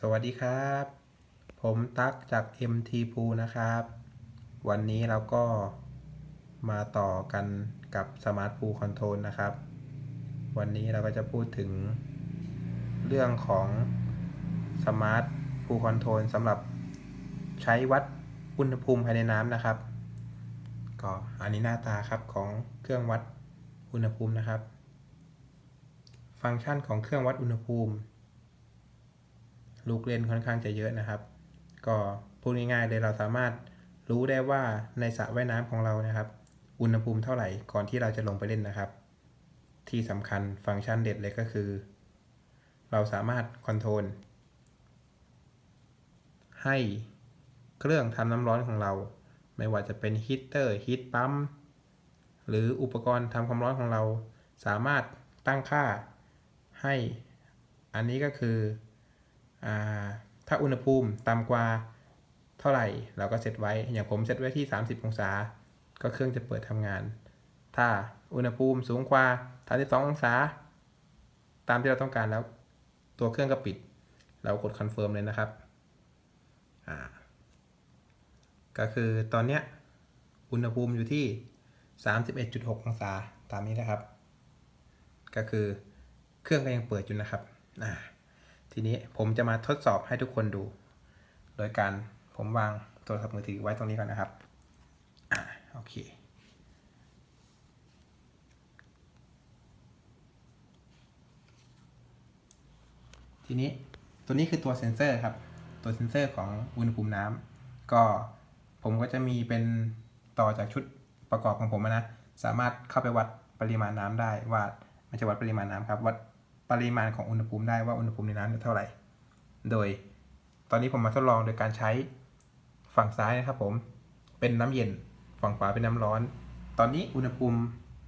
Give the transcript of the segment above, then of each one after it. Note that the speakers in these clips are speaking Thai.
สวัสดีครับ ผมตั๊กจาก MT p o o นะครับ วันนี้เราก็มาต่อกันกับ Smart Pool Control นะครับ วันนี้เราก็จะพูดถึงเรื่องของ Smart Pool Control สำหรับใช้วัดอุณหภูมิภายในน้ำนะครับ ก็อันนี้หน้าตาครับของเครื่องวัดอุณหภูมินะครับ ฟังก์ชันของเครื่องวัดอุณหภูมิ ลูกเล่นค่อนข้างจะเยอะนะครับ ก็พูดง่ายๆเลยเราสามารถรู้ได้ว่าในสระว่ายน้ำของเรานะครับ อุณหภูมิเท่าไหร่ก่อนที่เราจะลงไปเล่นนะครับ ที่สำคัญฟังก์ชันเด็ดเลยก็คือ เราสามารถคอนโทรลให้เครื่องทำน้ำร้อนของเรา ไม่ว่าจะเป็นฮีตเตอร์ฮีทปั๊มหรืออุปกรณ์ทำความร้อนของเรา สามารถตั้งค่าให้ อันนี้ก็คือ ถ้าอุณหภูมิต่ำกว่าเท่าไหร่ เราก็เซตไว้ อย่างผมเซตไว้ที่ 30 องศา ก็เครื่องจะเปิดทำงาน ถ้าอุณหภูมิสูงกว่า32องศา ตามที่เราต้องการแล้ว ตัวเครื่องก็ปิด เรากดคอนเฟิร์มเลยนะครับ ก็คือตอนเนี้ยอุณหภูมิอยู่ที่ 31.6 องศาตามนี้นะครับ ก็คือเครื่องก็ยังเปิดอยู่นะครับ อ่า ทีนี้ผมจะมาทดสอบให้ทุกคนดู โดยการผมวางโทรศัพท์มือถือไว้ตรงนี้ก่อนนะครับอ่าโอเค ทีนี้ตัวนี้คือตัวเซ็นเซอร์ครับ ตัวเซ็นเซอร์ของอุณหภูมิน้ำก็ผมก็จะมีเป็นต่อจากชุดประกอบของผมนะ สามารถเข้าไปวัดปริมาณน้ำได้ว่ามันจะวัดปริมาณน้ำครับวัด ปริมาณของอุณหภูมิได้ว่าอุณหภูมิในน้ำเท่าไหร่ โดยตอนนี้ผมมาทดลองโดยการใช้ฝั่งซ้ายนะครับผมเป็นน้ำเย็นฝั่งขวาเป็นน้ำร้อน ตอนนี้อุณหภูมิ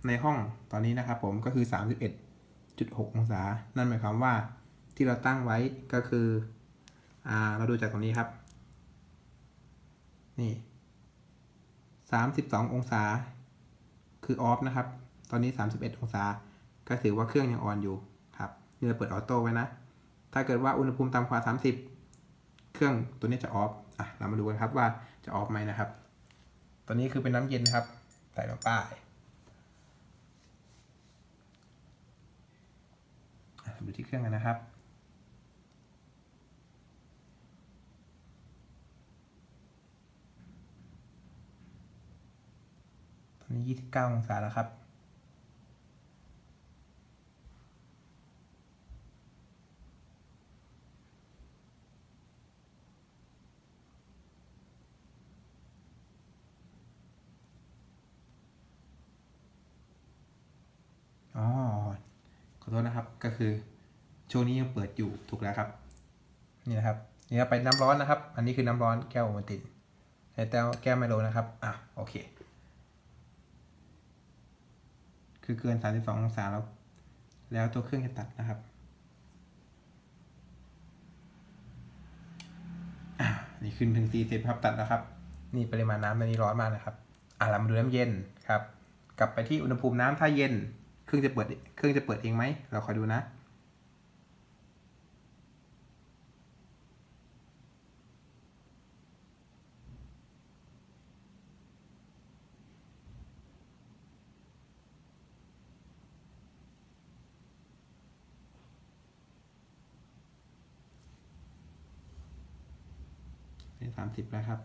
ในห้องตอนนี้นะครับผมก็คือ 31.6 องศา นั่นหมายความว่าที่เราตั้งไว้ก็คืออ่าเราดูจากตรงนี้ครับ นี่ 32 องศา คือออฟนะครับ ตอนนี้ 31 องศา ก็ถือว่าเครื่องยังออนอยู่ นี่เราเปิดออโต้ไว้นะ ถ้าเกิดว่าอุณหภูมิต่ำกว่า 30 เครื่องตัวนี้จะออฟอะเรามาดูกันครับว่าจะออฟไหมนะครับตัวนี้คือเป็นน้ำเย็นครับ ใส่ลงไปดูที่เครื่องกันนะครับตอนนี้ 29 องศาแล้วครับ อ๋อ ขอโทษนะครับ ก็คือช่วงนี้ยังเปิดอยู่ถูกแล้วครับ นี่นะครับนี่ไปน้ำร้อนนะครับ อันนี้คือน้ำร้อนแก้วโอวัลตินใช้แก้วแก้วไมโลนะครับ อะโอเค คือเกิน 32 องศาแล้ว แล้วตัวเครื่องจะตัดนะครับอะนี่ขึ้นถึง 40ครับตัดแล้วครับ นี่ปริมาณน้ำตอนนี้ร้อนมากนะครับ อะเรามาดูน้ำเย็นครับ กลับไปที่อุณหภูมิน้ำถ้าเย็น เครื่องจะเปิดเครื่องจะเปิดเองไหม เราคอยดูนะ สามสิบแล้วครับ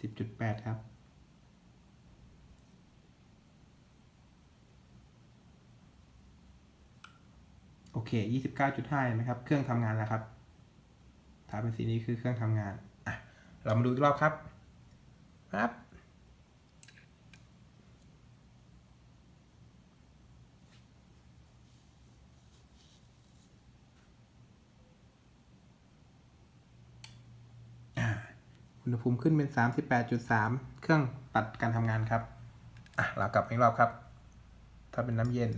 สิบจุดแปดครับ โอเคยี่สิบเก้าจุดห้านะครับ เครื่องทำงานแล้วครับ ถ้าเป็นสีนี้คือเครื่องทำงาน อะ เรามาดูอีกรอบครับครับอุณหภูมิขึ้นเป็น 38.3 เครื่องตัดการทำงานครับ อะ เรากลับอีกรอบครับ ถ้าเป็นน้ำเย็น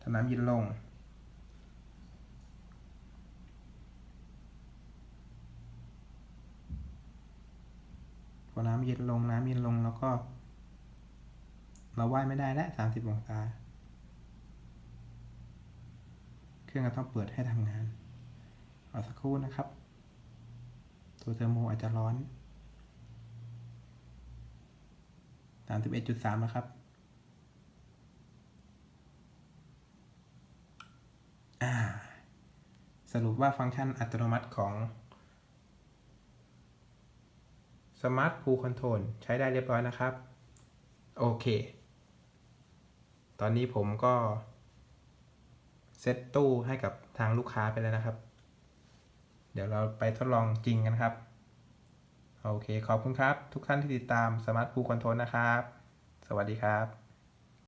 ถ้าน้ำเย็นลง พ อน้ำเย็นลงน้ำเย็นลงแล้วก็ เราว่ายไม่ได้แล้ว30องศาเครื่องก็ต้องเปิดให้ทำงานเอาสักครู่นะครับ ตัวเทอร์โมอาจจะร้อนสามสิบเอ็ดจุดสามนะครับอ่าสรุปว่าฟังก์ชันอัตโนมัติของ Smart Pool Control ใช้ได้เรียบร้อยนะครับ โอเค ตอนนี้ผมก็เซตตู้ให้กับทางลูกค้าไปแล้วนะครับ เดี๋ยวเราไปทดลองจริงกันครับ โอเค ขอบคุณครับ ทุกท่านที่ติดตาม Smart Pool Control นะครับ สวัสดีครับ